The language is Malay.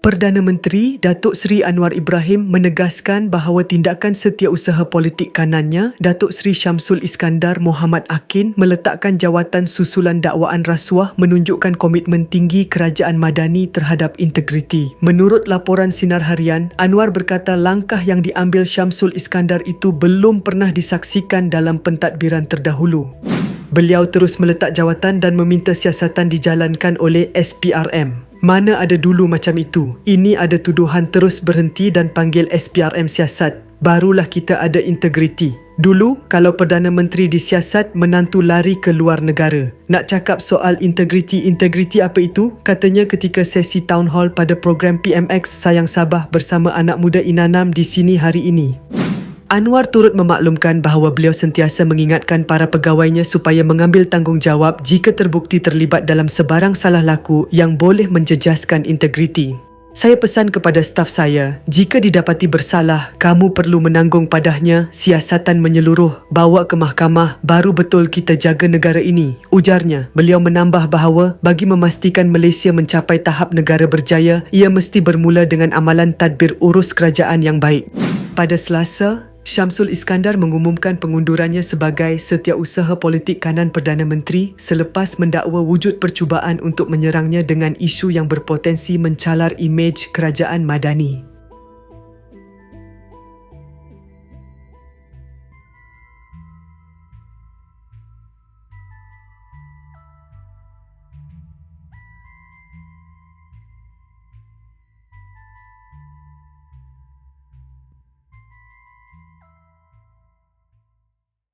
Perdana Menteri Datuk Seri Anwar Ibrahim menegaskan bahawa tindakan setiausaha politik kanannya Datuk Seri Syamsul Iskandar Muhammad Akin meletakkan jawatan susulan dakwaan rasuah menunjukkan komitmen tinggi kerajaan Madani terhadap integriti. Menurut laporan Sinar Harian, Anwar berkata langkah yang diambil Syamsul Iskandar itu belum pernah disaksikan dalam pentadbiran terdahulu. Beliau terus meletak jawatan dan meminta siasatan dijalankan oleh SPRM. Mana ada dulu macam itu. Ini ada tuduhan terus berhenti dan panggil SPRM siasat. Barulah kita ada integriti. Dulu, kalau Perdana Menteri disiasat, menantu lari ke luar negara. Nak cakap soal integriti-integriti apa itu? Katanya ketika sesi town hall pada program PMX Sayang Sabah bersama anak muda Inanam di sini hari ini. Anwar turut memaklumkan bahawa beliau sentiasa mengingatkan para pegawainya supaya mengambil tanggungjawab jika terbukti terlibat dalam sebarang salah laku yang boleh menjejaskan integriti. Saya pesan kepada staf saya, jika didapati bersalah, kamu perlu menanggung padahnya siasatan menyeluruh, bawa ke mahkamah, baru betul kita jaga negara ini. Ujarnya, beliau menambah bahawa bagi memastikan Malaysia mencapai tahap negara berjaya, ia mesti bermula dengan amalan tadbir urus kerajaan yang baik. Pada Selasa, Syamsul Iskandar mengumumkan pengundurannya sebagai setiausaha politik kanan Perdana Menteri selepas mendakwa wujud percubaan untuk menyerangnya dengan isu yang berpotensi mencalar imej kerajaan Madani.